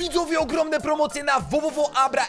Widzowie, ogromne promocje na www.abra.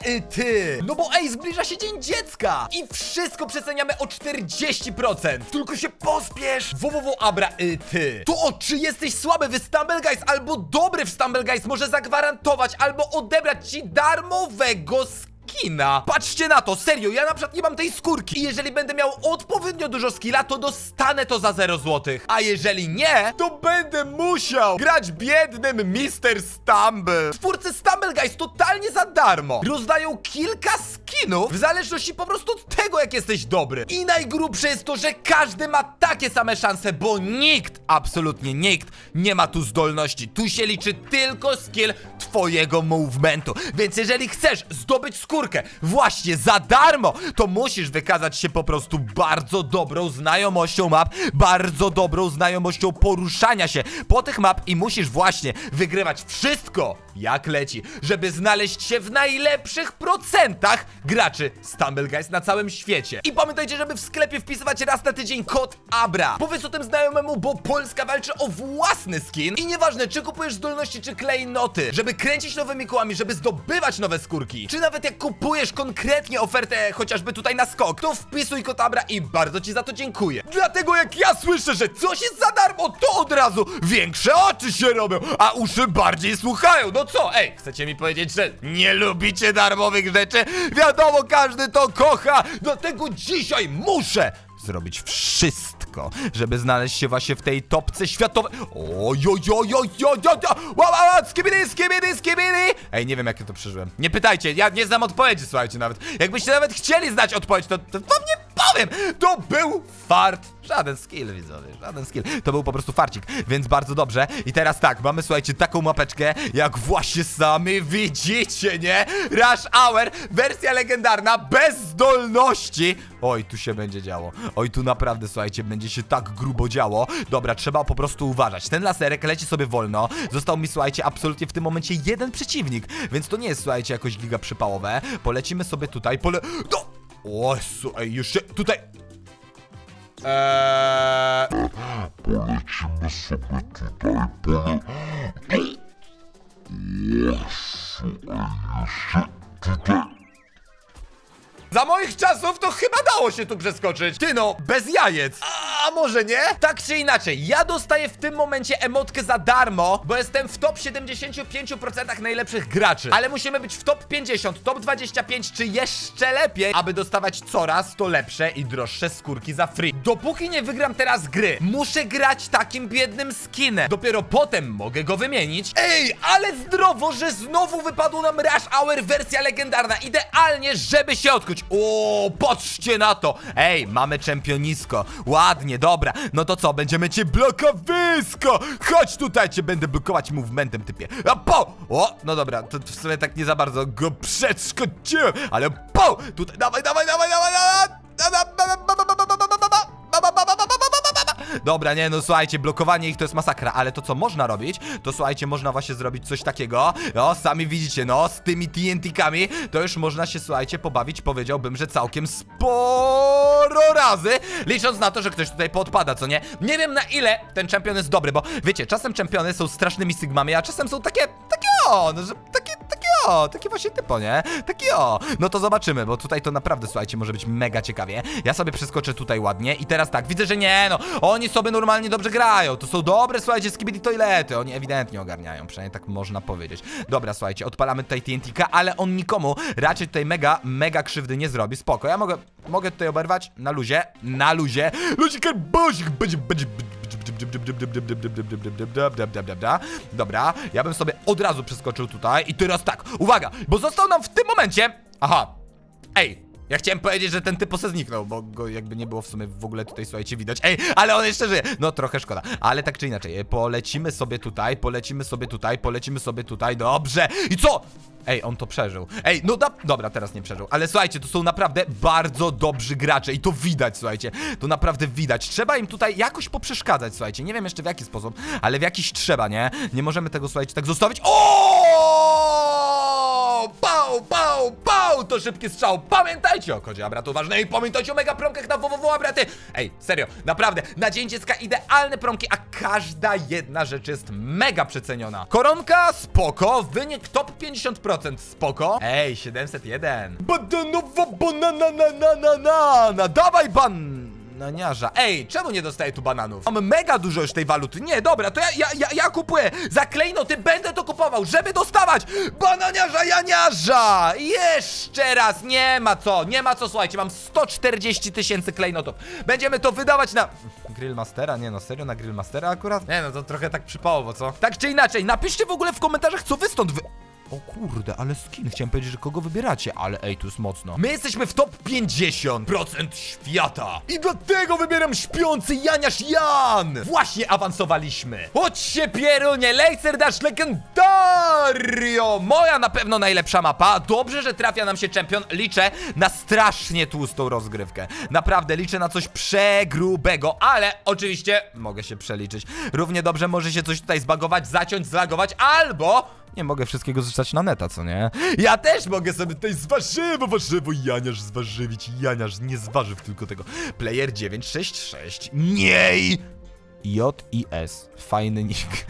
No bo ej, zbliża się Dzień Dziecka i wszystko przeceniamy o 40%. Tylko się pospiesz. www.abra i ty. To czy jesteś słaby w Stumble Guys albo dobry w Stumble Guys może zagwarantować albo odebrać ci darmowego skina. Patrzcie na to, serio, ja na przykład nie mam tej skórki. I jeżeli będę miał odpowiednio dużo skilla, to dostanę to za 0 złotych. A jeżeli nie, to będę musiał grać biednym Mr. Stumble. Twórcy Stumble Guys totalnie za darmo rozdają kilka skinów w zależności po prostu od tego, jak jesteś dobry. I najgrubsze jest to, że każdy ma takie same szanse, bo nikt, absolutnie nikt, nie ma tu zdolności. Tu się liczy tylko skill twojego movementu. Więc jeżeli chcesz zdobyć skórkę właśnie za darmo, to musisz wykazać się po prostu bardzo dobrą znajomością map, bardzo dobrą znajomością poruszania się po tych map i musisz właśnie wygrywać wszystko jak leci, żeby znaleźć się w najlepszych procentach graczy Stumble Guys na całym świecie. I pamiętajcie, żeby w sklepie wpisywać raz na tydzień kod ABRA. Powiedz o tym znajomemu, bo Polska walczy o własny skin i nieważne, czy kupujesz zdolności, czy klejnoty, żeby kręcić nowymi kołami, żeby zdobywać nowe skórki, czy nawet jak kupujesz konkretnie ofertę chociażby tutaj na skok, to wpisuj kod ABRA i bardzo ci za to dziękuję. Dlatego jak ja słyszę, że coś jest za darmo, to od razu większe oczy się robią, a uszy bardziej słuchają. No co, ej, chcecie mi powiedzieć, że nie lubicie darmowych rzeczy? Wiadomo, każdy to kocha, dlatego dzisiaj muszę zrobić wszystko, żeby znaleźć się właśnie w tej topce światowej. Ojojojojojojoj! Skibidi, skibidi, skibidi! Ej, nie wiem jak ja to przeżyłem. Nie pytajcie, ja nie znam odpowiedzi, słuchajcie nawet. Jakbyście nawet chcieli znać odpowiedź, to, powiem! To był fart! Żaden skill, widzowie, żaden skill. To był po prostu farcik, więc bardzo dobrze. I teraz tak, mamy, słuchajcie, taką mapeczkę, jak właśnie sami widzicie, nie? Rush Hour, wersja legendarna, bez zdolności. Oj, tu się będzie działo. Oj, tu naprawdę, słuchajcie, będzie się tak grubo działo. Dobra, trzeba po prostu uważać. Ten laserek leci sobie wolno. Został mi, słuchajcie, absolutnie w tym momencie jeden przeciwnik, więc to nie jest, słuchajcie, jakoś giga przypałowe. Polecimy sobie tutaj, pole... No! O, słuchaj, już się tutaj... Eee... Sobie tutaj, pole... O, słuchaj, jeszcze tutaj... Za moich czasów to chyba dało się tu przeskoczyć. Ty no, bez jajec. A może nie? Tak czy inaczej, ja dostaję w tym momencie emotkę za darmo, bo jestem w top 75% najlepszych graczy. Ale musimy być w top 50, top 25 czy jeszcze lepiej, aby dostawać coraz to lepsze i droższe skórki za free. Dopóki nie wygram teraz gry, muszę grać takim biednym skinem. Dopiero potem mogę go wymienić. Ej, ale zdrowo, że znowu wypadło nam Rush Hour wersja legendarna. Idealnie, żeby się odkuć. O, patrzcie na to! Ej, mamy czempionisko. Ładnie, dobra. No to co, będziemy cię blokowisko! Chodź tutaj, cię będę blokować movementem, typie. A po! O, no dobra, to w sumie tak nie za bardzo go przeszkodziłem, ale po! Tutaj, dawaj, dawaj, dawaj, dawaj, Dobra, nie, no słuchajcie, blokowanie ich to jest masakra, ale to co można robić, to słuchajcie, można właśnie zrobić coś takiego, no, sami widzicie, no, z tymi TNT-kami, to już można się, słuchajcie, pobawić, powiedziałbym, że całkiem sporo razy, licząc na to, że ktoś tutaj podpada, co nie? Nie wiem na ile ten czempion jest dobry, bo wiecie, czasem czempiony są strasznymi sygmami, a czasem są takie, takie o, no, że takie o, takie właśnie typo, nie? Takie o, no to zobaczymy, bo tutaj to naprawdę, słuchajcie, może być mega ciekawie. Ja sobie przeskoczę tutaj ładnie i teraz tak, widzę, że nie, no, oni sobie normalnie dobrze grają, to są dobre, słuchajcie, skibidi toilety, oni ewidentnie ogarniają, przynajmniej tak można powiedzieć. Dobra, słuchajcie, odpalamy tutaj TNT-ka, ale on nikomu raczej tutaj mega, mega krzywdy nie zrobi, spoko, ja mogę, mogę tutaj oberwać na luzie, na luzie, luzik, buzik, będzie, będzie, Dobra, ja bym sobie od razu przeskoczył tutaj i teraz tak, uwaga, bo został nam w tym momencie, aha, ej, ja chciałem powiedzieć, że ten typ se zniknął, bo go jakby nie było w sumie w ogóle tutaj, słuchajcie, widać. Ej, ale on jeszcze żyje. No trochę szkoda. Ale tak czy inaczej, polecimy sobie tutaj, polecimy sobie tutaj, polecimy sobie tutaj. Dobrze. I co? Ej, on to przeżył. Ej, no da... Dobra, teraz nie przeżył. Ale słuchajcie, to są naprawdę bardzo dobrzy gracze i to widać, słuchajcie. To naprawdę widać. Trzeba im tutaj jakoś poprzeszkadzać, słuchajcie. Nie wiem jeszcze w jaki sposób, ale w jakiś trzeba, nie? Nie możemy tego, słuchajcie, tak zostawić. O! Pał, pał, pał! konto szybki strzał. Pamiętajcie o kodzie Abra, to ważne i pamiętajcie o mega promkach na www Abraty. Ej, serio, naprawdę, na Dzień Dziecka idealne promki, a każda jedna rzecz jest mega przeceniona. Koronka, spoko, wynik top 50%, spoko. Ej, 701. Badanowa banana, na, na, na, na, na, dawaj ban... Bananiarza. Ej, czemu nie dostaję tu bananów? Mam mega dużo już tej waluty. Nie, dobra, to ja, ja, ja, ja kupuję. Za klejnoty będę to kupował, żeby dostawać bananiarza janiarza. Jeszcze raz, nie ma co, nie ma co, słuchajcie, mam 140 tysięcy klejnotów. Będziemy to wydawać na... Grillmastera? Nie no, serio na Grillmastera akurat? Nie no, to trochę tak przypałowo, co? Tak czy inaczej, napiszcie w ogóle w komentarzach, co wy stąd wy... O kurde, ale skin. Chciałem powiedzieć, że kogo wybieracie, ale ej, tu jest mocno. My jesteśmy w top 50% świata. I dlatego wybieram śpiący Janiasz Jan. Właśnie awansowaliśmy. Chodźcie, Pierunie, Laser Dash Legendario. Moja na pewno najlepsza mapa. Dobrze, że trafia nam się czempion. Liczę na strasznie tłustą rozgrywkę. Naprawdę liczę na coś przegrubego, ale oczywiście mogę się przeliczyć. Równie dobrze może się coś tutaj zbagować, zaciąć, zlagować, albo nie mogę wszystkiego zrzucać na neta, co nie? Ja też mogę sobie tutaj z warzywo, warzywo, Janiasz zwarzywić, nie zwarzyw tylko tego. Player 966, niej! J i S. Fajny nick.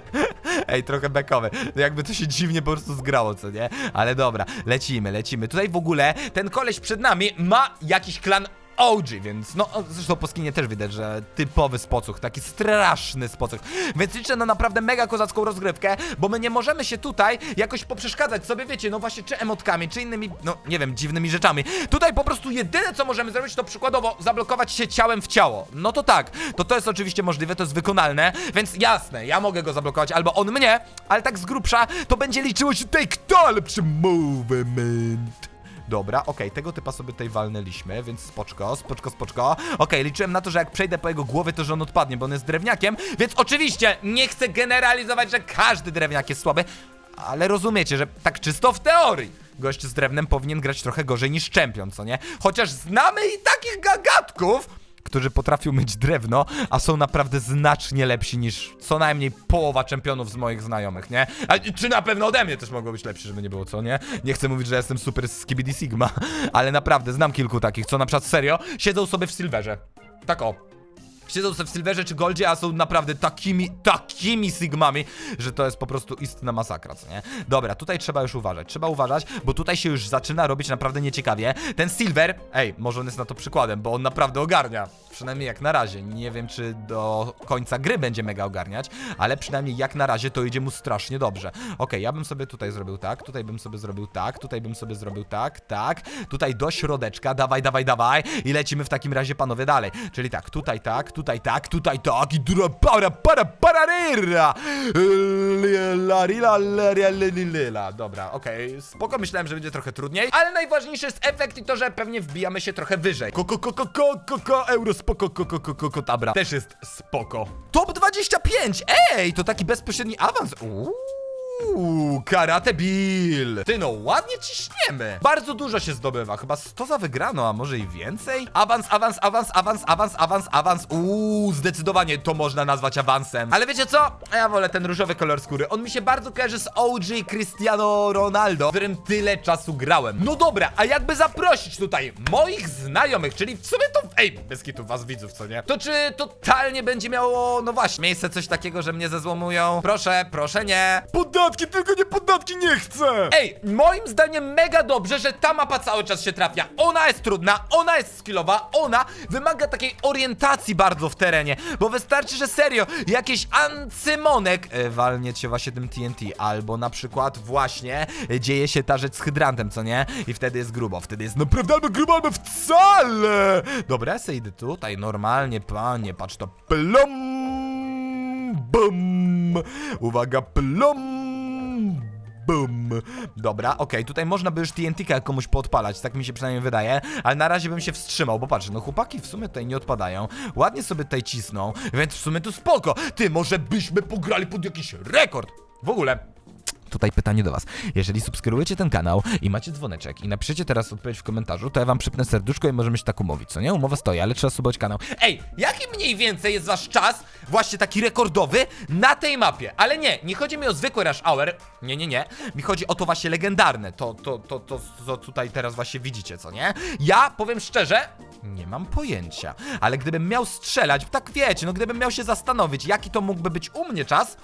Ej, trochę bekowy. No jakby to się dziwnie po prostu zgrało, co nie? Ale dobra, lecimy, lecimy. Tutaj w ogóle ten koleś przed nami ma jakiś klan OG, więc no zresztą po skinie też widać, że typowy spocuch, taki straszny spocuch. Więc liczę na naprawdę mega kozacką rozgrywkę, bo my nie możemy się tutaj jakoś poprzeszkadzać sobie, wiecie, no właśnie czy emotkami, czy innymi, no nie wiem, dziwnymi rzeczami. Tutaj po prostu jedyne co możemy zrobić to przykładowo zablokować się ciałem w ciało. No to tak, to to jest oczywiście możliwe, to jest wykonalne, więc jasne, ja mogę go zablokować albo on mnie, ale tak z grubsza to będzie liczyło się tutaj kto lepszy movement. Dobra, okej, tego typa sobie tutaj walnęliśmy, więc spoczko, spoczko, spoczko. Okej, liczyłem na to, że jak przejdę po jego głowie, to że on odpadnie, bo on jest drewniakiem, więc oczywiście nie chcę generalizować, że każdy drewniak jest słaby, ale rozumiecie, że tak czysto w teorii gość z drewnem powinien grać trochę gorzej niż czempion, co nie? Chociaż znamy i takich gagatków, którzy potrafią mieć drewno, a są naprawdę znacznie lepsi niż co najmniej połowa czempionów z moich znajomych, nie? A czy na pewno ode mnie też mogło być lepsi, żeby nie było, co nie? Nie chcę mówić, że jestem super z Skibidi Sigma, ale naprawdę znam kilku takich, co na przykład serio siedzą sobie w Silverze. Tak o. Siedzą w Silverze czy Goldzie, a są naprawdę takimi, takimi Sigmami, że to jest po prostu istna masakra, co nie? Dobra, tutaj trzeba już uważać, trzeba uważać, bo tutaj się już zaczyna robić naprawdę nieciekawie. Ten Silver, ej, może on jest na to przykładem, bo on naprawdę ogarnia. Przynajmniej jak na razie. Nie wiem, czy do końca gry będzie mega ogarniać, ale przynajmniej jak na razie to idzie mu strasznie dobrze. Okej, ja bym sobie tutaj zrobił tak, tutaj bym sobie zrobił tak, tutaj bym sobie zrobił tak, tak, tutaj do środeczka, dawaj, dawaj, dawaj i lecimy w takim razie, panowie, dalej. Czyli tak, tutaj tak, tutaj tak, tutaj tak i dura para para para lila. Dobra, okej, spoko, myślałem, że będzie trochę trudniej, ale najważniejszy jest efekt i to, że pewnie wbijamy się trochę wyżej. Koko, koko, koko, koko, euro, spoko, koko, koko, koko, tabra. Też jest spoko. Top 25! Ej, to taki bezpośredni awans. Uuu, Karate Bill! Ty no, ładnie ciśniemy. Bardzo dużo się zdobywa, chyba 100 za wygrano, a może i więcej? Awans, awans, awans, awans, awans, awans, awans. Uuu, zdecydowanie to można nazwać awansem. Ale wiecie co? Ja wolę ten różowy kolor skóry. On mi się bardzo kojarzy z OG Cristiano Ronaldo, w którym tyle czasu grałem. No dobra, a jakby zaprosić tutaj moich znajomych, czyli w sumie to... Ej, bez kitu was widzów, co nie? To czy totalnie będzie miało, no właśnie, miejsce coś takiego, że mnie zezłomują? Proszę, proszę nie. Podatki, tylko nie podatki nie chcę! Ej, moim zdaniem mega dobrze, że ta mapa cały czas się trafia. Ona jest trudna, ona jest skillowa, ona wymaga takiej orientacji bardzo w terenie, bo wystarczy, że serio, jakiś ancymonek e, walnie cię właśnie tym TNT, albo na przykład właśnie dzieje się ta rzecz z hydrantem, co nie? I wtedy jest grubo, wtedy jest prawda albo grubo, albo wcale! Dobra, ja idę tutaj normalnie, panie, patrz to plom, bum, uwaga, plom, Bum. Dobra, okej, tutaj można by już TNT komuś podpalać, tak mi się przynajmniej wydaje, ale na razie bym się wstrzymał, bo patrz, no chłopaki w sumie tutaj nie odpadają, ładnie sobie tutaj cisną, więc w sumie tu spoko. Ty, może byśmy pograli pod jakiś rekord? W ogóle, tutaj pytanie do was. Jeżeli subskrybujecie ten kanał i macie dzwoneczek i napiszecie teraz odpowiedź w komentarzu, to ja wam przypnę serduszko i możemy się tak umówić, co nie? Umowa stoi, ale trzeba subować kanał. Ej, jaki mniej więcej jest wasz czas, właśnie taki rekordowy, na tej mapie? Ale nie, nie chodzi mi o zwykły Rush Hour, nie, nie, nie. Mi chodzi o to właśnie legendarne, to, to, to, to, co tutaj teraz właśnie widzicie, co nie? Ja powiem szczerze, nie mam pojęcia, ale gdybym miał strzelać, tak wiecie, no gdybym miał się zastanowić, jaki to mógłby być u mnie czas,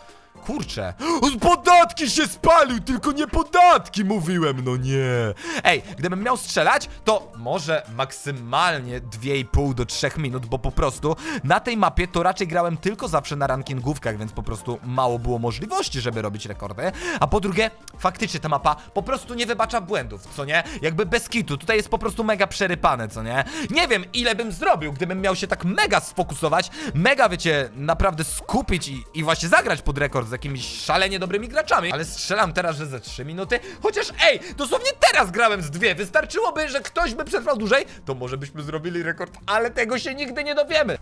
kurczę. Podatki się spalił, tylko nie podatki mówiłem, no nie. Ej, gdybym miał strzelać, to może maksymalnie 2,5 do 3 minut, bo po prostu na tej mapie to raczej grałem tylko zawsze na rankingówkach, więc po prostu mało było możliwości, żeby robić rekordy. A po drugie, faktycznie ta mapa po prostu nie wybacza błędów, co nie? Jakby bez kitu, tutaj jest po prostu mega przerypane, co nie? Nie wiem, ile bym zrobił, gdybym miał się tak mega sfokusować, mega, wiecie, naprawdę skupić i, i właśnie zagrać pod rekord z jakimiś szalenie dobrymi graczami. Ale strzelam teraz, że ze 3 minuty, chociaż ej, dosłownie teraz grałem z dwie, wystarczyłoby, że ktoś by przetrwał dłużej, to może byśmy zrobili rekord, ale tego się nigdy nie dowiemy.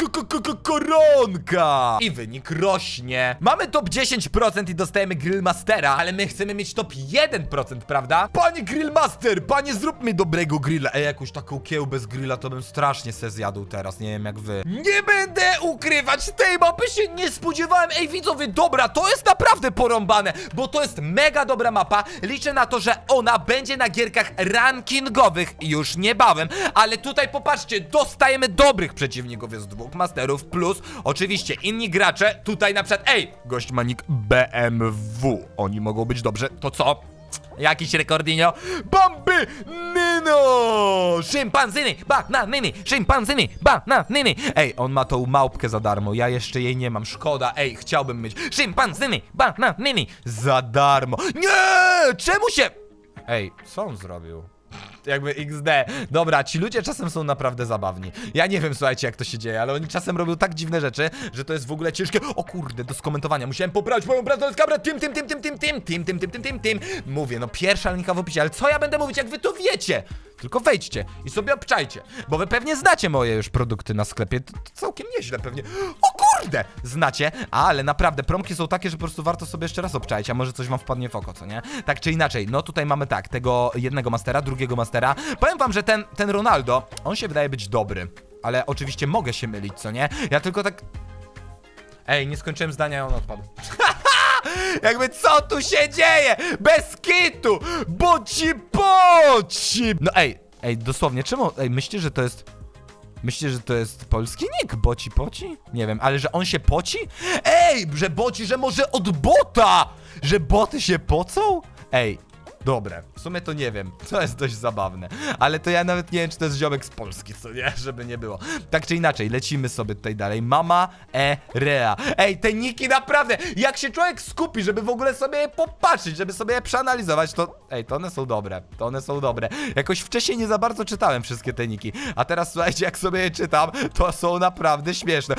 Koronka! I wynik rośnie. Mamy top 10% i dostajemy Grillmastera, ale my chcemy mieć top 1%, prawda? Panie Grillmaster, panie zrób mi dobrego grilla. Ej, jakąś taką kiełbę z grilla to bym strasznie se zjadł teraz, nie wiem jak wy. Nie będę ukrywać, tej mapy się nie spodziewałem. Ej, widzowie, dobra, to jest naprawdę porąbane, bo to jest mega dobra mapa. Liczę na to, że ona będzie na gierkach rankingowych. Już niebawem, ale tutaj popatrzcie, dostajemy dobrych przeciwników, jest dwóch masterów, plus oczywiście inni gracze, tutaj na przykład, ej, gość ma nick BMW, oni mogą być dobrze, to co? Jakiś rekordinio? Bamby Nino! Szympanzini! Bananini! Szympanzini! Bananini! Ej, on ma tą małpkę za darmo, ja jeszcze jej nie mam, szkoda, ej, chciałbym mieć Szympanzini! Bananini! Za darmo! Nie! Czemu się... Ej, co on zrobił? Jakby XD. Dobra, ci ludzie czasem są naprawdę zabawni. Ja nie wiem, słuchajcie, jak to się dzieje, ale oni czasem robią tak dziwne rzeczy, że to jest w ogóle ciężkie. O kurde, do skomentowania. Musiałem poprawić moją brazylską tym, tym, tym, tym, tym, tym, tym, tym, tym, tym, tym, tym. Mówię, no pierwsza linka w opisie, ale co ja będę mówić, jak wy to wiecie? Tylko wejdźcie i sobie obczajcie, bo wy pewnie znacie moje już produkty na sklepie. To, to całkiem nieźle pewnie. O kurde! Znacie, ale naprawdę promki są takie, że po prostu warto sobie jeszcze raz obczaić, a może coś wam wpadnie w oko, co nie? Tak czy inaczej, no tutaj mamy tak, tego jednego mastera, drugiego mastera. Powiem wam, że ten, ten Ronaldo, on się wydaje być dobry, ale oczywiście mogę się mylić, co nie? Ja tylko tak... Ej, nie skończyłem zdania, on odpadł. Jakby co tu się dzieje? Bez kitu! Boci boci! No ej, ej, dosłownie, czemu? Ej, myślicie, że to jest... Myślicie, że to jest polski nick? Boci poci? Nie wiem, ale że on się poci? Ej, że boci, że może od bota! Że boty się pocą? Ej, dobre. W sumie to nie wiem. To jest dość zabawne. Ale to ja nawet nie wiem, czy to jest ziomek z Polski, co nie? Żeby nie było. Tak czy inaczej, lecimy sobie tutaj dalej. Mama e rea. Ej, te niki naprawdę, jak się człowiek skupi, żeby w ogóle sobie je popatrzeć, żeby sobie je przeanalizować, to ej, to one są dobre. To one są dobre. Jakoś wcześniej nie za bardzo czytałem wszystkie te niki. A teraz słuchajcie, jak sobie je czytam, to są naprawdę śmieszne.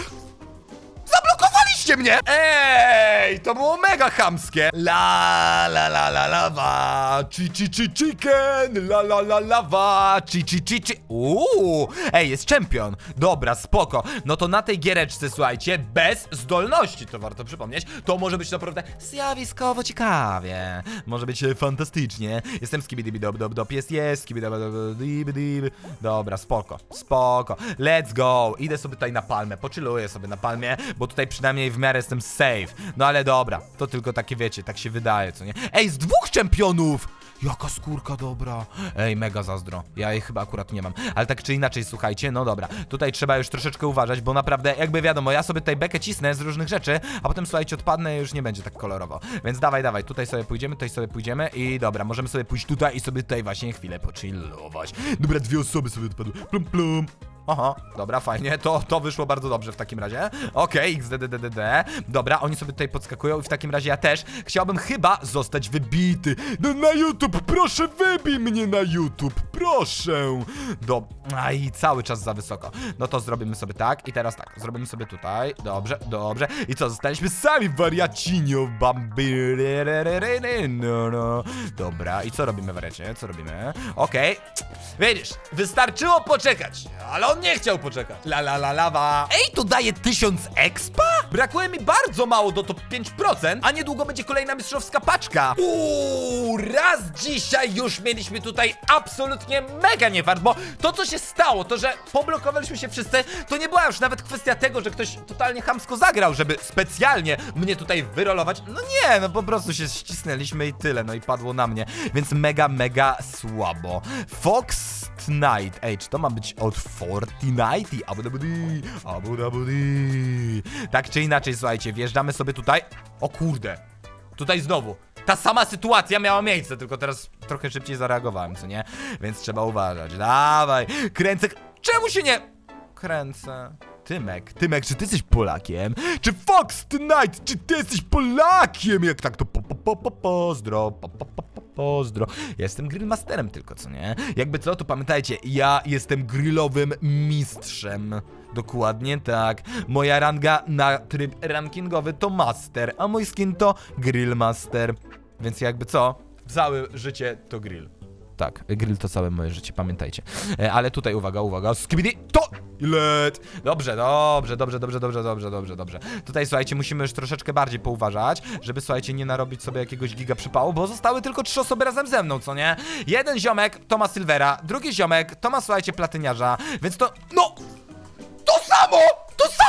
Zablokowaliście mnie! Ej, to było mega chamskie. La la la la lawa, chi chi chi chicken, la la la lawa, chi chi chi chi. Uuu, ej, jest czempion. Dobra, spoko. No to na tej giereczce, słuchajcie, bez zdolności, to warto przypomnieć, to może być naprawdę zjawiskowo ciekawie. Może być e, fantastycznie. Jestem skibidibi dob dob dob, jest jest skibidibi dob dib dib. Dobra, spoko, spoko. Let's go. Idę sobie tutaj na palmę, pochilluję sobie na palmie, bo tutaj przynajmniej w miarę jestem safe. No ale dobra, to tylko takie wiecie, tak się wydaje, co nie? Ej, z dwóch czempionów! Jaka skórka dobra. Ej, mega zazdro. Ja jej chyba akurat nie mam. Ale tak czy inaczej, słuchajcie, no dobra. Tutaj trzeba już troszeczkę uważać, bo naprawdę, jakby wiadomo, ja sobie tutaj bekę cisnę z różnych rzeczy, a potem, słuchajcie, odpadnę i już nie będzie tak kolorowo. Więc dawaj, dawaj, tutaj sobie pójdziemy, tutaj sobie pójdziemy i dobra, możemy sobie pójść tutaj i sobie tutaj właśnie chwilę pochillować. Dobra, dwie osoby sobie odpadły. Plum, plum. Aha, dobra, fajnie, to, to wyszło bardzo dobrze w takim razie. Okej, XDDDD. Dobra, oni sobie tutaj podskakują i w takim razie ja też chciałbym chyba zostać wybity. No na YouTube, proszę wybij mnie na YouTube, proszę. Do... Aj, cały czas za wysoko. No to zrobimy sobie tak i teraz tak, zrobimy sobie tutaj. Dobrze, dobrze. I co, zostaliśmy sami wariacinio, bambi. No, no. Dobra, i co robimy wariacie? Co robimy? Okej. Widzisz, wystarczyło poczekać, ale on nie chciał poczekać. La la la lawa. Ej, to daje 1000 expa? Brakuje mi bardzo mało do top 5%, a niedługo będzie kolejna mistrzowska paczka. Uuu, raz dzisiaj już mieliśmy tutaj absolutnie mega niewart, bo to co się stało, to że poblokowaliśmy się wszyscy, to nie była już nawet kwestia tego, że ktoś totalnie chamsko zagrał, żeby specjalnie mnie tutaj wyrolować. No nie, no po prostu się ścisnęliśmy i tyle, no i padło na mnie, więc mega, mega słabo. Fox Knight, ej, czy to ma być od Fortnite i Abu Dhabi, Abu Dhabi. Tak czy inaczej, słuchajcie, wjeżdżamy sobie tutaj. O kurde, tutaj znowu. Ta sama sytuacja miała miejsce, tylko teraz trochę szybciej zareagowałem, co nie? Więc trzeba uważać. Dawaj, kręcę. Czemu się nie kręcę? Tymek, Tymek, czy ty jesteś Polakiem? Czy Fox Tonight, czy ty jesteś Polakiem? Jak tak, to po, po, po, po, pozdro, po, po, po, po, pozdro. Ja jestem grillmasterem tylko, co nie? Jakby co, to pamiętajcie, ja jestem grillowym mistrzem. Dokładnie tak. Moja ranga na tryb rankingowy to master, a mój skin to grillmaster. Więc jakby co, całe życie to grill. Tak, grill to całe moje życie, pamiętajcie. E, ale tutaj uwaga, uwaga, skibidi, to let. Dobrze, dobrze, dobrze, dobrze, dobrze, dobrze, dobrze, dobrze. Tutaj słuchajcie, musimy już troszeczkę bardziej pouważać, żeby słuchajcie, nie narobić sobie jakiegoś giga przypału, bo zostały tylko trzy osoby razem ze mną, co nie? Jeden ziomek to ma Silvera, drugi ziomek to ma słuchajcie platyniarza, więc to, no, to samo!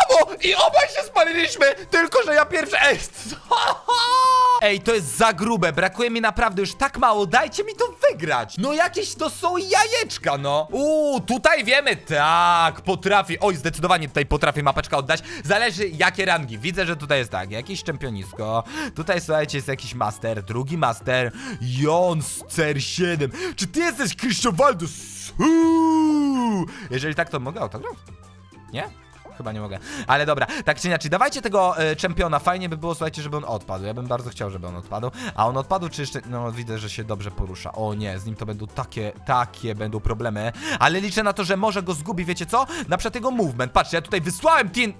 Samo! I obaj się spaliliśmy! Tylko, że ja pierwszy... Ej, co? Ej, to jest za grube, brakuje mi naprawdę już tak mało, dajcie mi to wygrać! No jakieś to są jajeczka, no! Uuu, tutaj wiemy, tak, potrafi, oj, zdecydowanie tutaj potrafię mapeczka oddać, zależy jakie rangi, widzę, że tutaj jest tak, jakieś czempionisko, tutaj słuchajcie, jest jakiś master, drugi master, Jons CR7, czy ty jesteś Krysztowaldo? Jeżeli tak, to mogę autograf? Nie? Chyba nie mogę. Ale dobra, tak czy inaczej, dawajcie tego e, czempiona. Fajnie by było, słuchajcie, żeby on odpadł. Ja bym bardzo chciał, żeby on odpadł. A on odpadł, czy jeszcze. No, widzę, że się dobrze porusza. O nie, z nim to będą takie, takie będą problemy. Ale liczę na to, że może go zgubi, wiecie co? Na przykład jego movement. Patrzcie, ja tutaj wysłałem tin.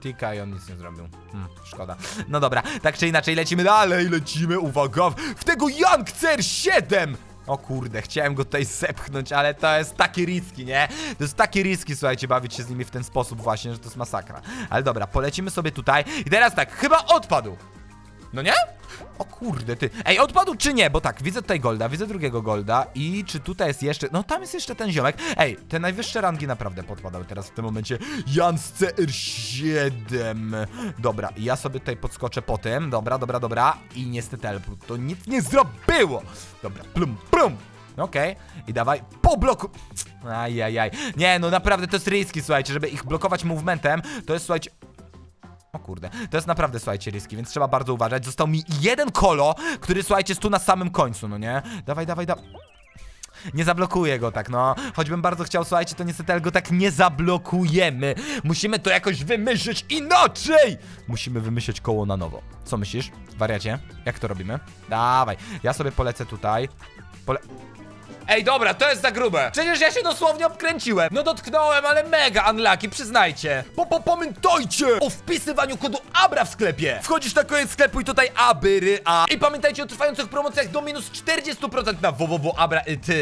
Tika i on nic nie zrobił. Hmm, szkoda. No dobra, tak czy inaczej, lecimy dalej, lecimy, uwaga, w tego Young CR7! O kurde, chciałem go tutaj zepchnąć, ale to jest taki riski, nie? To jest taki riski, słuchajcie, bawić się z nimi w ten sposób właśnie, że to jest masakra. Ale dobra, polecimy sobie tutaj i teraz tak, chyba odpadł. No nie? O kurde, ty. Ej, odpadł czy nie? Bo tak, widzę tutaj Golda, widzę drugiego Golda i czy tutaj jest jeszcze... No tam jest jeszcze ten ziomek. Ej, te najwyższe rangi naprawdę podpadały teraz w tym momencie. Jans CR7. Dobra, ja sobie tutaj podskoczę po tym. Dobra, dobra, dobra. I niestety, ale to nic nie zrobiło. Dobra, plum, plum. Okej, i dawaj, po bloku. Ajajaj. Nie, no naprawdę to jest riski, słuchajcie, żeby ich blokować movementem, to jest, słuchajcie, o kurde, to jest naprawdę, słuchajcie, riski, więc trzeba bardzo uważać. Został mi jeden kolo, który, słuchajcie, jest tu na samym końcu, no nie? Dawaj, dawaj, dawaj. Nie zablokuję go tak, no. Choćbym bardzo chciał, słuchajcie, to niestety go tak nie zablokujemy. Musimy to jakoś wymyślić inaczej! Musimy wymyślić koło na nowo. Co myślisz, wariacie? Jak to robimy? Dawaj, ja sobie polecę tutaj. Pole... Ej, dobra, to jest za grube. Przecież ja się dosłownie obkręciłem. No dotknąłem, ale mega unlucky, przyznajcie. Po, po, pamiętajcie o wpisywaniu kodu ABRA w sklepie. Wchodzisz na koniec sklepu i tutaj ABRY, a. I pamiętajcie o trwających promocjach do minus 40% na www.abra.it.